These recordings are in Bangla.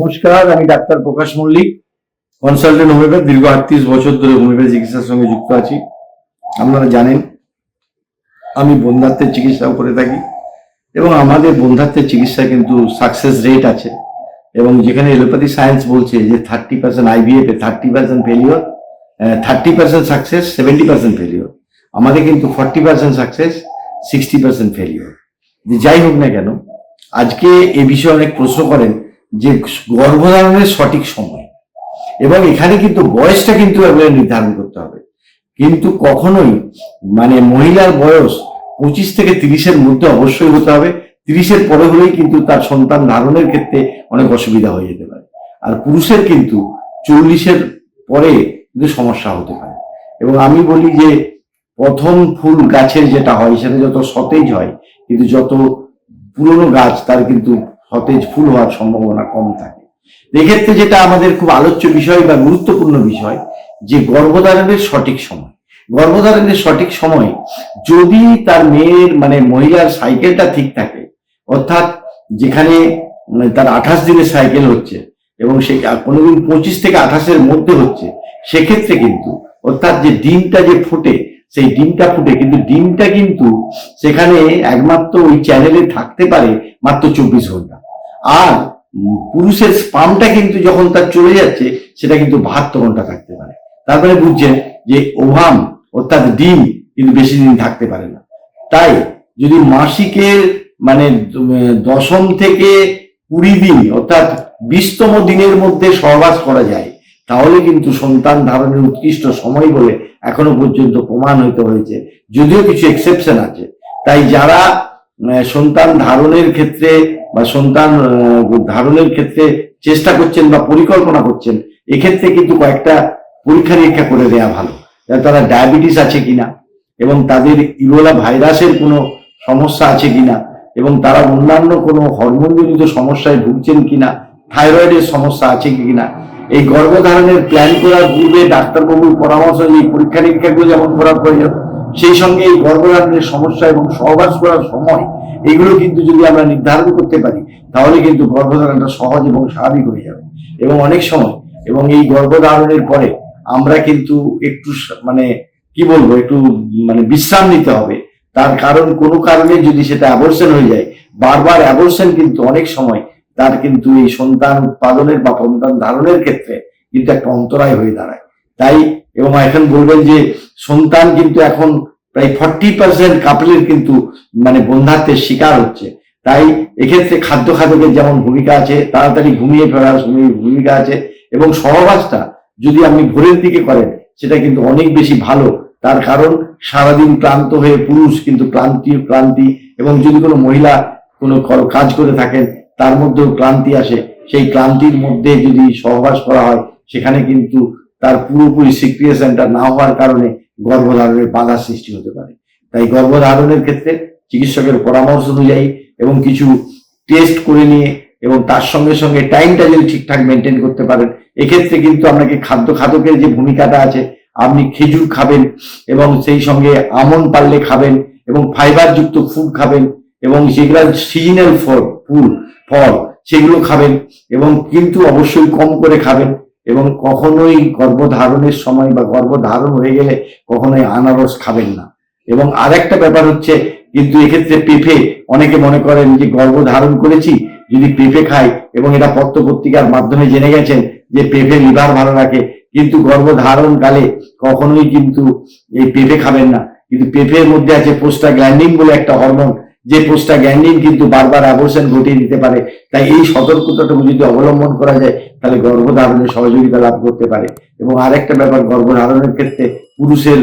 নমস্কার, আমি doctor Prakash Mallick. Consultant homeopath, দীর্ঘ আটত্রিশ বছর ধরে হোমিওপ্যাথি চিকিৎসার সঙ্গে যুক্ত আছি। আপনারা জানেন, আমি বন্ধাত্মের চিকিৎসাও করে থাকি এবং আমাদের বন্ধাত্মের চিকিৎসা কিন্তু সাকসেস রেট আছে। এবং যেখানে এলোপ্যাথি সায়েন্স বলছে যে থার্টি পার্সেন্ট আইভিএফ এ thirty percent failure thirty percent success seventy percent failure আমাদের কিন্তু forty percent success sixty percent failure যাই হোক না কেন, আজকে এ বিষয়ে অনেক প্রশ্ন করেন। যে গর্ভধারণের সঠিক সময়। এবং এখানে কিন্তু বয়সটা কিন্তু এবারে নির্ধারণ করতে হবে। কিন্তু কখনোই মানে মহিলার বয়স পঁচিশ থেকে তিরিশের মধ্যে অবশ্যই হতে হবে। তিরিশের পরে হলেই কিন্তু তার সন্তান ধারণের ক্ষেত্রে অনেক অসুবিধা হয়ে যেতে পারে। আর পুরুষের কিন্তু চল্লিশের পরে কিন্তু সমস্যা হতে পারে। এবং আমি বলি যে প্রথম ফুল গাছের যেটা হয়, সেটা যত সতেজ হয়, কিন্তু যত পুরনো গাছ, তার কিন্তু সতেজ ফুল হওয়ার সম্ভাবনা কম থাকে। এক্ষেত্রে যেটা আমাদের খুব আলোচ্য বিষয় বা গুরুত্বপূর্ণ বিষয়, যে গর্ভধারণের সঠিক সময়। গর্ভধারণের সঠিক সময় যদি তার মেয়ের মানে মহিলার সাইকেলটা ঠিক থাকে, অর্থাৎ যেখানে তার আঠাশ দিনের সাইকেল হচ্ছে এবং সে কোনোদিন পঁচিশ থেকে আঠাশের মধ্যে হচ্ছে, সেক্ষেত্রে কিন্তু, অর্থাৎ যে ডিমটা যে ফুটে সেই ডিমটা ফুটে, কিন্তু ডিমটা কিন্তু সেখানে একমাত্র ওই চ্যানেলে থাকতে পারে মাত্র চব্বিশ ঘণ্টা। আর পুরুষের স্পামটা কিন্তু যখন তার চলে যাচ্ছে, সেটা কিন্তু বাহাত্তর ঘণ্টা থাকতে পারে। তারপরে বুঝছেন যে ওভাম, অর্থাৎ ডিম, কিন্তু বেশি দিন থাকতে পারে না। তাই যদি মাসিকের মানে দশম থেকে কুড়ি দিন, অর্থাৎ বিশতম দিনের মধ্যে সহবাস করা যায় তাহলে কিন্তু সন্তান ধারণের উৎকৃষ্ট সময় বলে এখনও পর্যন্ত প্রমাণ হইতে হয়েছে। যদিও কিছু এক্সেপশন আছে। তাই যারা সন্তান ধারণের ক্ষেত্রে বা সন্তান ধারণের ক্ষেত্রে চেষ্টা করছেন বা পরিকল্পনা করছেন, এক্ষেত্রে কিন্তু কয়েকটা পরীক্ষা নিরীক্ষা করে দেওয়া ভালো। তারা ডায়াবেটিস আছে কিনা এবং তাদের ইবোলা ভাইরাসের কোনো সমস্যা আছে কিনা এবং তারা অন্যান্য কোনো হরমোনজনিত সমস্যায় ভুগছেন কিনা থাইরয়েডের সমস্যা আছে কিনা এই গর্ভধারণের প্ল্যান করার পূর্বে ডাক্তারবাবুর পরামর্শ এই পরীক্ষা নিরীক্ষাগুলো যেমন করা প্রয়োজন, সেই সঙ্গে এই গর্ভধারণের সমস্যা এবং সহবাস করার সময় এগুলো কিন্তু যদি আমরা নির্ধারণ করতে পারি, তাহলে কিন্তু গর্ভধারণটা সহজ এবং স্বাভাবিক হয়ে যাবে। এবং অনেক সময়, এবং এই গর্ভধারণের পরে আমরা কিন্তু একটু মানে কি বলব, একটু মানে বিশ্রাম নিতে হবে। তার কারণ কোনো কারণে যদি সেটা অ্যাবর্শন হয়ে যায়, বারবার অ্যাবর্শন কিন্তু অনেক সময় তার কিন্তু এই সন্তান উৎপাদনের বা সন্তান ধারণের ক্ষেত্রে কিন্তু একটা অন্তরায় হয়ে দাঁড়ায়। তাই এবং এখন বলবেন যে সন্তান কিন্তু এখন প্রায় ফর্টি পার্সেন্ট কাপলের কিন্তু মানে বন্ধাত্বের শিকার হচ্ছে। তাই এক্ষেত্রে খাদ্য খাদকের যেমন ভূমিকা আছে, তাড়াতাড়ি ঘুমিয়ে ফেরার ভূমি- ভূমিকা আছে এবং সহবাসটা যদি আপনি ভোরের দিকে করেন, সেটা কিন্তু অনেক বেশি ভালো। তার কারণ সারাদিন ক্লান্ত হয়ে পুরুষ কিন্তু ক্লান্তি ক্লান্তি এবং যদি কোনো মহিলা কোনো কাজ করে থাকেন তার মধ্যেও ক্লান্তি আসে। সেই ক্লান্তির মধ্যে যদি সহবাস করা হয়, সেখানে কিন্তু তার পুরোপুরি সিক্রিয়েশনটা না হওয়ার কারণে গর্ভধারণের বাধা সৃষ্টি হতে পারে। তাই গর্ভধারণের ক্ষেত্রে চিকিৎসকের পরামর্শ অনুযায়ী এবং কিছু টেস্ট করে নিয়ে এবং তার সঙ্গে সঙ্গে টাইমটা যদি ঠিকঠাক মেনটেন করতে পারেন, এক্ষেত্রে কিন্তু আপনাকে খাদ্য খাদকের যে ভূমিকাটা আছে, আপনি খেজুর খাবেন এবং সেই সঙ্গে আমন পারলে খাবেন এবং ফাইবার যুক্ত ফুড খাবেন এবং যেগুলো সিজনাল ফল, ফুল ফল, সেগুলো খাবেন এবং কিন্তু অবশ্যই কম করে খাবেন এবং কখনোই গর্ভধারণের সময় বা গর্ভধারণ হয়ে গেলে কখনোই আনারস খাবেন না। এবং আরেকটা ব্যাপার হচ্ছে, কিন্তু এক্ষেত্রে পেঁপে অনেকে মনে করেন যে গর্ভধারণ করেছি, যদি পেঁপে খাই এবং এটা পত্র পত্রিকার মাধ্যমে জেনে গেছেন যে পেঁপে লিভার ভালো রাখে, কিন্তু গর্ভধারণ কালে কখনোই কিন্তু এই পেঁপে খাবেন না। কিন্তু পেঁপের মধ্যে আছে পোস্টাগ্ল্যান্ডিন বলে একটা হরমোন যে পোস্টাগ্ল্যান্ডিন কিন্তু বারবার অ্যাবর্শন ঘটিয়ে দিতে পারে, তাই এই সতর্কতাটুকু যদি অবলম্বন করা যায়, তাহলে গর্ভধারণে সহযোগিতা লাভ করতে পারে। এবং আরেকটা ব্যাপার, গর্ভধারণের ক্ষেত্রে পুরুষের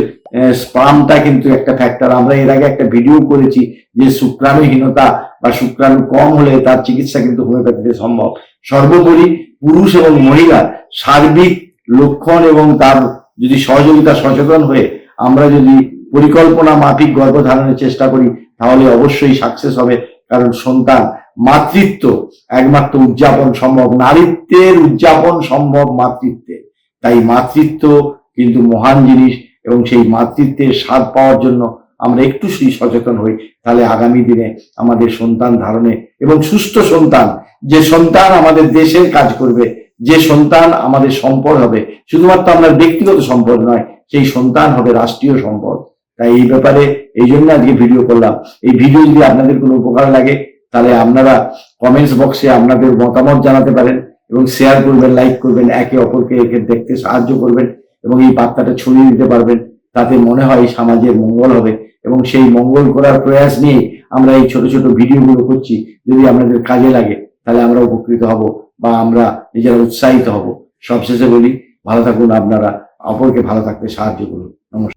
স্পামটা কিন্তু একটা ফ্যাক্টর আমরা এর আগে একটা ভিডিও করেছি যে শুক্রাণুহীনতা বা শুক্রাণু কম হলে তার চিকিৎসা কিন্তু হোমিওপ্যাথিতে সম্ভব। সর্বোপরি পুরুষ এবং মহিলা সার্বিক লক্ষণ এবং তার যদি সহযোগিতা সচেতন হয়ে আমরা যদি পরিকল্পনা মাফিক গর্ভধারণের চেষ্টা করি তাহলে অবশ্যই সাকসেস হবে, কারণ সন্তান মাতৃত্ব একমাত্র উদযাপন সম্ভব, নারীত্বের উদযাপন সম্ভব মাতৃত্বে। তাই মাতৃত্ব কিন্তু মহান জিনিস এবং সেই মাতৃত্বের স্বাদ পাওয়ার জন্য আমরা একটু সেই সচেতন হই। তাহলে আগামী দিনে আমাদের সন্তান ধারণে এবং সুস্থ সন্তান, যে সন্তান আমাদের দেশের কাজ করবে, যে সন্তান আমাদের সম্পদ হবে, শুধুমাত্র আমরা ব্যক্তিগত সম্পদ নয়, সেই সন্তান হবে রাষ্ট্রীয় সম্পদ। তাই এই ব্যাপারে এই জন্য আজকে ভিডিও করলাম। এই ভিডিও যদি আপনাদের কোনো উপকার লাগে, তাহলে আপনারা কমেন্টস বক্সে আপনাদের মতামত জানাতে পারেন এবং শেয়ার করবেন লাইক করবেন, একে অপরকে একে দেখতে সাহায্য করবেন এবং এই বার্তাটা ছড়িয়ে দিতে পারবেন। তাতে মনে হয় সমাজের মঙ্গল হবে এবং সেই মঙ্গল করার প্রয়াস নিয়ে আমরা এই ছোট ছোট ভিডিওগুলো করছি। যদি আপনাদের কাজে লাগে, তাহলে আমরা উপকৃত হব বা আমরা নিজেরা উৎসাহিত হব। সবশেষে বলি, ভালো থাকুন আপনারা, অপরকে ভালো থাকতে সাহায্য করুন। নমস্কার।